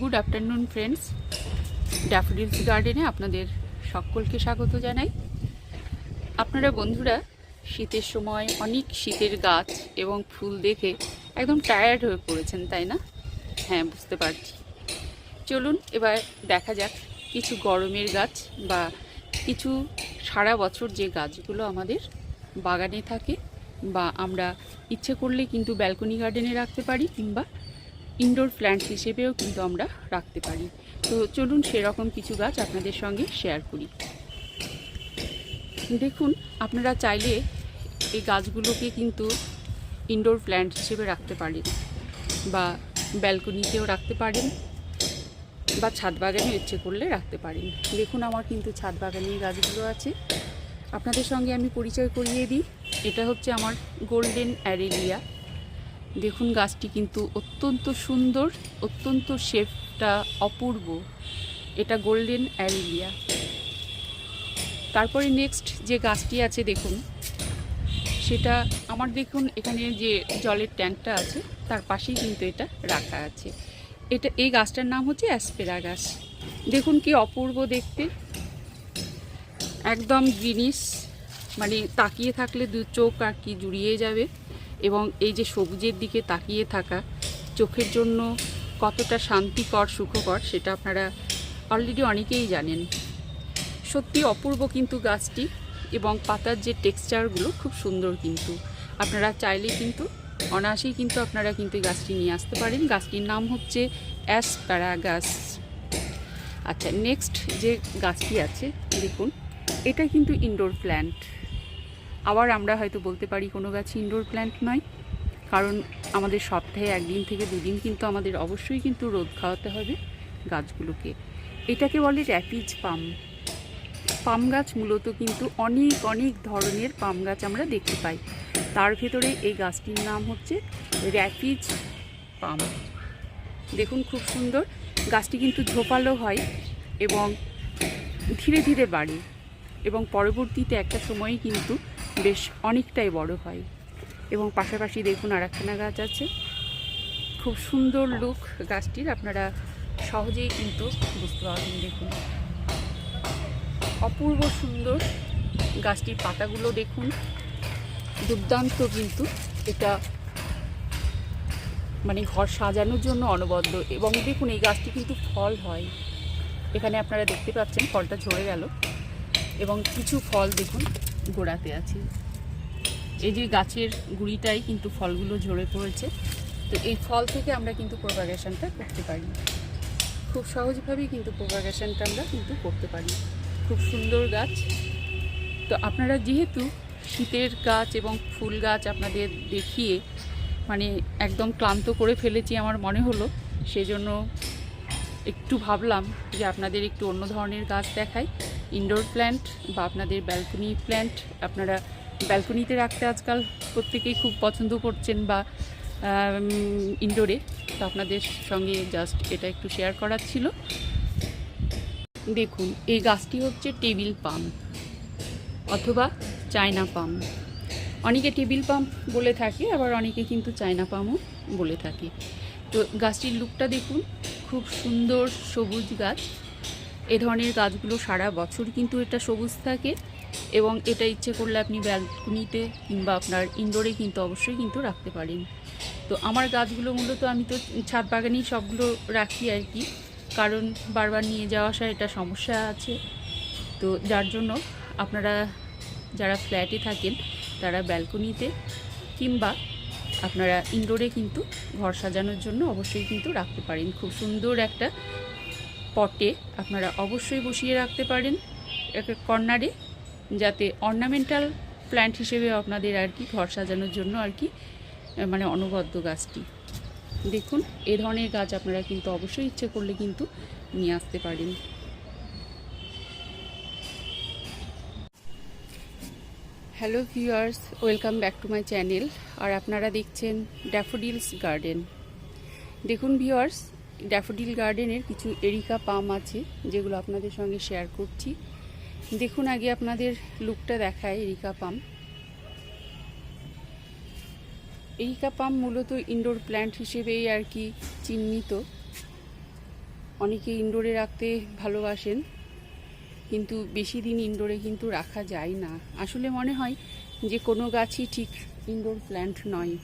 Good afternoon friends daffodils গার্ডেনে আপনাদের সকলকে স্বাগত জানাই। আপনারা বন্ধুরা, শীতের সময় অনেক শীতের গাছ এবং ফুল দেখে একদম টায়ার্ড হয়ে পড়েছেন, তাই না? হ্যাঁ বুঝতে পারছি। চলুন, এবার দেখা যাক কিছু গরমের গাছ বা কিছু সারা বছর যে গাছগুলো আমাদের বাগানে থাকে বা আমরা ইচ্ছে করলে কিন্তু ব্যালকনি গার্ডেনে রাখতে পারি কিংবা ইনডোর প্ল্যান্ট হিসেবেও কিন্তু আমরা রাখতে পারি। তো চলুন সেরকম কিছু গাছ আপনাদের সঙ্গে শেয়ার করি। দেখুন, আপনারা চাইলে এই গাছগুলোকে কিন্তু ইনডোর প্ল্যান্ট হিসেবে রাখতে পারেন বা ব্যালকনিতেও রাখতে পারেন বা ছাদ বাগানে ইচ্ছে করলে রাখতে পারেন। দেখুন, আমার কিন্তু ছাদ বাগানের গাছগুলো আছে। আপনাদের সঙ্গে আমি পরিচয় করিয়ে দিই। এটা হচ্ছে আমার গোল্ডেন অ্যারেলিয়া দেখুন গাছটি কিন্তু অত্যন্ত সুন্দর, অত্যন্ত শেপটা অপূর্ব। এটা গোল্ডেন অ্যারেলিয়া। তারপরে নেক্সট যে গাছটি আছে দেখুন, সেটা আমার দেখুন এখানে যে জলের ট্যাঙ্কটা আছে, তার পাশেই কিন্তু এটা রাখা আছে। এটা, এই গাছটার নাম হচ্ছে অ্যাসপেরা গাছ। দেখুন কি অপূর্ব দেখতে। একদম জিনিস মানে তাকিয়ে থাকলে দু চোখ আর কি জুড়িয়ে যাবে। এবং এই যে সবুজের দিকে তাকিয়ে থাকা চোখের জন্য কতটা শান্তিকর, সুখকর সেটা আপনারা অলরেডি অনেকেই জানেন। সত্যি অপূর্ব কিন্তু গাছটি এবং পাতার যে টেক্সচারগুলো খুব সুন্দর কিন্তু। আপনারা চাইলে কিন্তু, অনায়াসেই কিন্তু আপনারা কিন্তু এই গাছটি নিয়ে আসতে পারেন। গাছটির নাম হচ্ছে অ্যাসপ্যারাগাস। আচ্ছা নেক্সট যে গাছটি আছে, দেখুন, এটা কিন্তু ইনডোর প্ল্যান্ট আবার আমরা হয়তো বলতে পারি কোনো গাছ ইনডোর প্ল্যান্ট নয়। কারণ আমাদের সপ্তাহে একদিন থেকে দুদিন কিন্তু আমাদের অবশ্যই কিন্তু রোদ খাওয়াতে হবে গাছগুলোকে। এটাকে বলে র্যাপিজ পাম। পাম গাছ মূলত কিন্তু অনেক অনেক ধরনের পাম গাছ আমরা দেখতে পাই। তার ভেতরে এই গাছটির নাম হচ্ছে র্যাপিজ পাম। দেখুন খুব সুন্দর। গাছটি কিন্তু ঝোপালো হয় এবং ধীরে ধীরে বাড়ে এবং পরবর্তীতে একটা সময়ে কিন্তু বেশ অনেকটাই বড় হয়। এবং পাশাপাশি দেখুন আর একখানা গাছ আছে। খুব সুন্দর লুক গাছটির, আপনারা সহজেই কিন্তু বুঝতে পারবেন, দেখুন। অপূর্ব সুন্দর গাছটির পাতাগুলো দেখুন। দুর্দান্ত কিন্তু এটা মানে ঘর সাজানোর জন্য অনবদ্য। এবং দেখুন এই গাছটি কিন্তু ফল হয়। এখানে আপনারা দেখতে পাচ্ছেন, ফলটা ঝরে গেল। এবং কিছু ফল দেখুন। গোড়াতে আছে। এই যে গাছের গুঁড়িটাই কিন্তু ফলগুলো ঝরে পড়েছে। তো এই ফল থেকে আমরা কিন্তু প্রোপাগেশনটা করতে পারি। খুব সহজভাবেই কিন্তু প্রোপাগেশনটা আমরা কিন্তু করতে পারি। খুব সুন্দর গাছ। তো আপনারা যেহেতু শীতের গাছ এবং ফুল গাছ আপনাদের দেখিয়ে মানে একদম ক্লান্ত করে ফেলেছি আমার মনে হলো, সেজন্য একটু ভাবলাম যে আপনাদের একটু অন্য ধরনের গাছ দেখাই। ইনডোর প্ল্যান্ট বা আপনাদের ব্যালকনি প্ল্যান্ট আপনারা ব্যালকনিতে রাখতে আজকাল প্রত্যেকেই খুব পছন্দ করছেন বা ইনডোরে তো আপনাদের সঙ্গে জাস্ট এটা একটু শেয়ার করার ছিল। দেখুন, এই গাছটি হচ্ছে টেবিল পাম অথবা চায়না পাম অনেকে টেবিল পাম্প বলে থাকে, আবার অনেকে কিন্তু চায়না পামও বলে থাকে। তো গাছটির লুকটা দেখুন খুব সুন্দর সবুজ গাছ। এ ধরনের গাছগুলো সারা বছর কিন্তু এটা সবুজ থাকে এবং এটা ইচ্ছে করলে আপনি ব্যালকনিতে কিংবা আপনার ইনডোরে কিন্তু অবশ্যই কিন্তু রাখতে পারেন। তো আমার গাছগুলো মূলত আমি তো ছাদ বাগানেই সবগুলো রাখি আর কি। কারণ বারবার নিয়ে যাওয়া আসা এটা সমস্যা আছে। তো যার জন্য আপনারা যারা ফ্ল্যাটে থাকেন তারা ব্যালকনিতে কিংবা আপনারা ইনডোরে কিন্তু ঘর সাজানোর জন্য অবশ্যই কিন্তু রাখতে পারেন। খুব সুন্দর একটা পটে আপনারা অবশ্যই বসিয়ে রাখতে পারেন একটা কর্নারে যাতে অর্নামেন্টাল প্ল্যান্ট হিসেবে আপনাদের আর কি ঘর সাজানোর জন্য আর কি মানে অনবদ্য গাছটি। দেখুন, এ ধরনের গাছ আপনারা কিন্তু অবশ্যই ইচ্ছে করলে কিন্তু নিয়ে আসতে পারেন। Hello viewers welcome back to my channel আর আপনারা দেখছেন ড্যাফোডিলস গার্ডেন দেখুন ভিউয়ার্স ড্যাফোডিল গার্ডেনের কিছু এরিকা পাম আছে, যেগুলো আপনাদের সঙ্গে শেয়ার করছি। দেখুন, আগে আপনাদের লুকটা দেখায় এরিকা পাম। এরিকা পাম মূলত ইনডোর প্ল্যান্ট হিসেবেই আর কি চিহ্নিত। অনেকে ইনডোরে রাখতে ভালোবাসেন। কিন্তু বেশি দিন ইনডোরে কিন্তু রাখা যায় না। আসলে মনে হয় যে কোনো গাছই ঠিক ইনডোর প্ল্যান্ট নয়।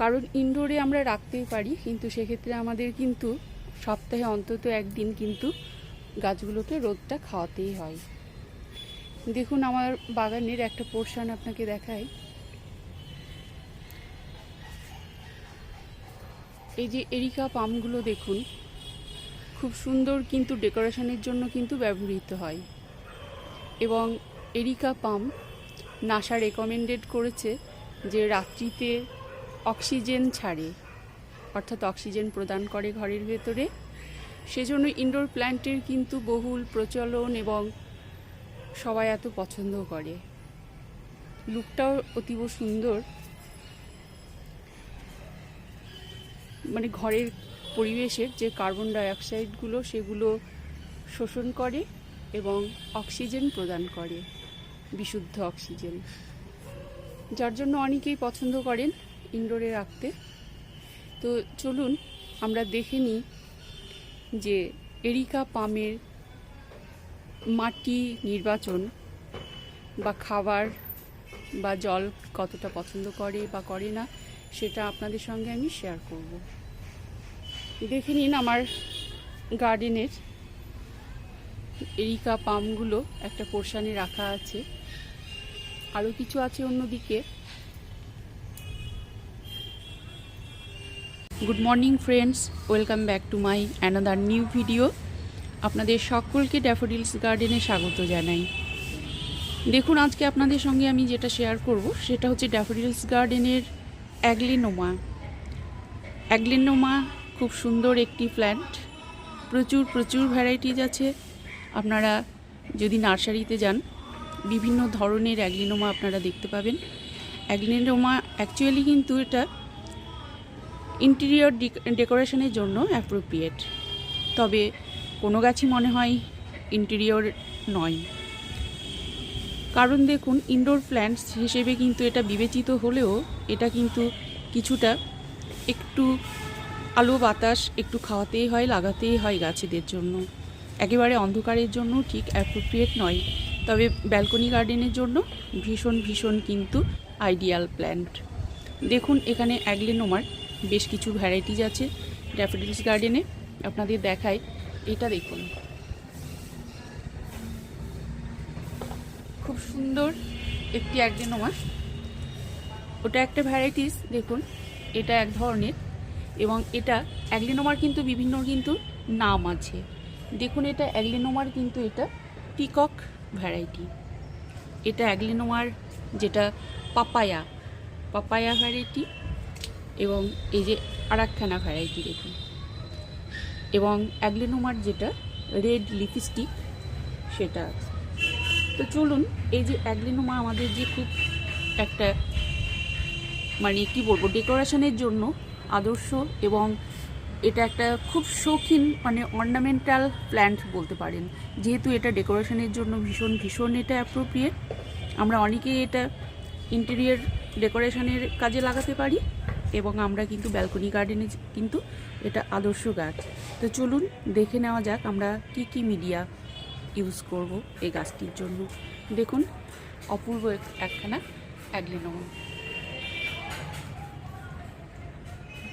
কারণ ইনডোরে আমরা রাখতেই পারি, কিন্তু সেক্ষেত্রে আমাদের কিন্তু সপ্তাহে অন্তত একদিন কিন্তু গাছগুলোকে রোদটা খাওয়াতেই হয়। দেখুন, আমার বাগানের একটা পোর্শন আপনাকে দেখায় এই যে এরিকা পামগুলো দেখুন খুব সুন্দর কিন্তু ডেকোরেশনের জন্য কিন্তু ব্যবহৃত হয়। এবং এরিকা পাম নাসা রেকমেন্ডেড করেছে যে রাত্রিতে অক্সিজেন ছাড়ে, অর্থাৎ অক্সিজেন প্রদান করে ঘরের ভেতরে। সেজন্য ইনডোর প্ল্যান্টের কিন্তু বহুল প্রচলন এবং সবাই এত পছন্দ করে। লুকটাও অতীব সুন্দর। মানে ঘরের পরিবেশের যে কার্বন ডাইঅক্সাইডগুলো সেগুলো শোষণ করে এবং অক্সিজেন প্রদান করে, বিশুদ্ধ অক্সিজেন যার জন্য অনেকেই পছন্দ করেন ইনডোরে রাখতে। তো চলুন আমরা দেখে নিই যে এরিকা পামের মাটি নির্বাচন বা খাবার বা জল কতটা পছন্দ করে বা করে না, সেটা আপনাদের সঙ্গে আমি শেয়ার করব। দেখে নিন আমার গার্ডেনের এরিকা পামগুলো, একটা পোর্শানে রাখা আছে। আরও কিছু আছে অন্যদিকে। Good morning friends welcome back to my another new video আপনাদের সকলকে ড্যাফোডিলস গার্ডেনে স্বাগত জানাই। দেখুন, আজকে আপনাদের সঙ্গে আমি যেটা শেয়ার করব, সেটা হচ্ছে ড্যাফোডিলস গার্ডেনের অ্যাগলিনোমা অ্যাগলিনোমা খুব সুন্দর একটি প্ল্যান্ট প্রচুর প্রচুর ভ্যারাইটিজ আছে। আপনারা যদি নার্সারিতে যান, বিভিন্ন ধরনের অ্যাগলিনোমা আপনারা দেখতে পাবেন। অ্যাগলিনোমা অ্যাকচুয়ালি কিন্তু এটা ইন্টেরিয়র ডেকোরেশনের জন্য অ্যাপ্রোপ্রিয়েট তবে কোনো গাছই মনে হয় ইন্টেরিয়র নয়। কারণ দেখুন ইনডোর প্ল্যান্টস হিসেবে কিন্তু এটা বিবেচিত হলেও এটা কিন্তু কিছুটা একটু আলো, বাতাস একটু খাওয়াতেই হয়, লাগাতেই হয় গাছেদের জন্য। একেবারে অন্ধকারের জন্য ঠিক অ্যাপ্রোপ্রিয়েট নয়। তবে ব্যালকনি গার্ডেনের জন্য ভীষণ ভীষণ কিন্তু আইডিয়াল প্ল্যান্ট দেখুন, এখানে অ্যাগলেনোমার বেশ কিছু ভ্যারাইটিজ আছে। ড্যাফোডিলস গার্ডেনে আপনাদের দেখায়। এটা দেখুন। খুব সুন্দর একটি অ্যাগলেনোমা ওটা একটা ভ্যারাইটিস দেখুন। এটা এক ধরনের এবং এটা অ্যাগলিনোমার কিন্তু বিভিন্ন কিন্তু নাম আছে। দেখুন এটা অ্যাগলিনোমার কিন্তু এটা পিকক ভ্যারাইটি। এটা অ্যাগলিনোমার যেটা পাপায়া পাপায়া ভ্যারাইটি এবং এই যে আরাকখানা ভ্যারাইটি দেখুন। এবং অ্যাগলিনোমার যেটা রেড লিপস্টিক সেটা আছে। তো চলুন, এই যে অ্যাগলিনোমা আমাদের যে খুব একটা মানে কি বলব, ডেকোরেশনের জন্য আদর্শ এবং এটা একটা খুব শৌখিন মানে অর্নামেন্টাল প্ল্যান্ট বলতে পারেন। যেহেতু এটা ডেকোরেশনের জন্য ভীষণ ভীষণ এটা অ্যাপ্রোপ্রিয়েট আমরা অনেকেই এটা ইন্টেরিয়ার ডেকোরেশনের কাজে লাগাতে পারি এবং আমরা কিন্তু ব্যালকনি গার্ডেনে কিন্তু এটা আদর্শ গাছ। তো চলুন দেখে নেওয়া যাক আমরা কি কি মিডিয়া ইউজ করব এই গাছটির জন্য। দেখুন, অপূর্ব এক- একখানা অ্যাগলিনোমা